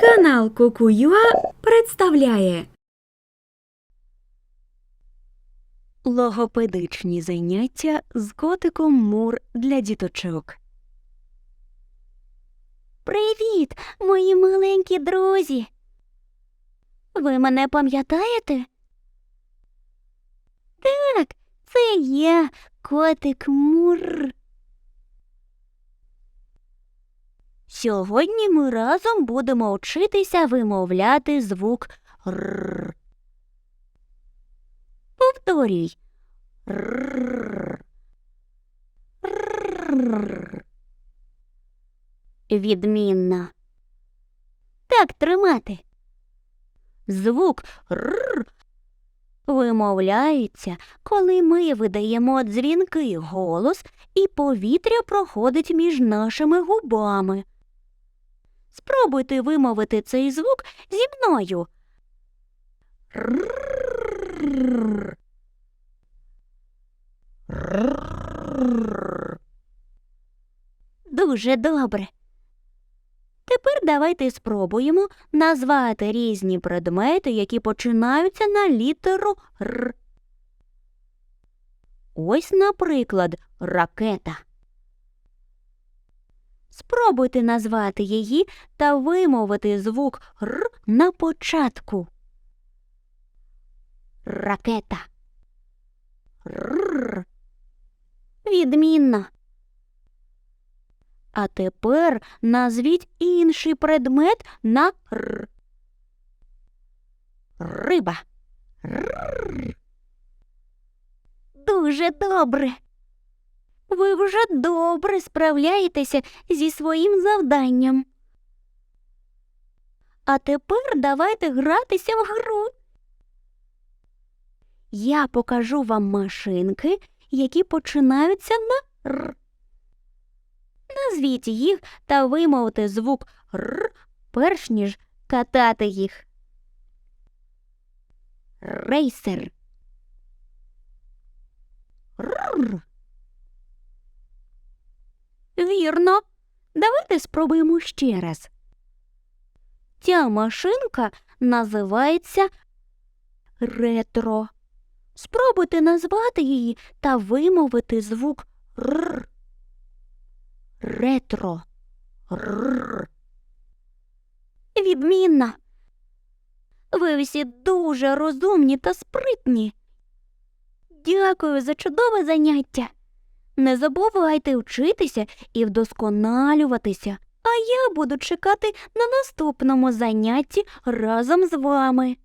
Канал Кукуюа представляє Логопедичні заняття з котиком Мур для діточок. Привіт, мої маленькі друзі. Ви мене пам'ятаєте? Так, це я, котик Мур. Сьогодні ми разом будемо вчитися вимовляти звук Р. Повторюй. Р. Відмінно. Так тримати. Звук р вимовляється, коли ми видаємо дзвінкий голос і повітря проходить між нашими губами. Спробуйте вимовити цей звук зі мною. Дуже добре. Тепер давайте спробуємо назвати різні предмети, які починаються на літеру Р. Ось, наприклад, ракета. Спробуйте назвати її та вимовити звук Р на початку. Ракета. Р. Відмінно. А тепер назвіть інший предмет на р. Риба. Р. Дуже добре. Ви вже добре справляєтеся зі своїм завданням. А тепер давайте гратися в гру. Я покажу вам машинки, які починаються на р. Назвіть їх та вимовте звук Р, перш ніж катати їх. Рейсер. Р. Вірно. Давайте спробуємо ще раз. Ця машинка називається ретро. Спробуйте назвати її та вимовити звук Р. Ретро. Р. Відмінно. Ви всі дуже розумні та спритні. Дякую за чудове заняття. Не забувайте вчитися і вдосконалюватися. А я буду чекати на наступному занятті разом з вами.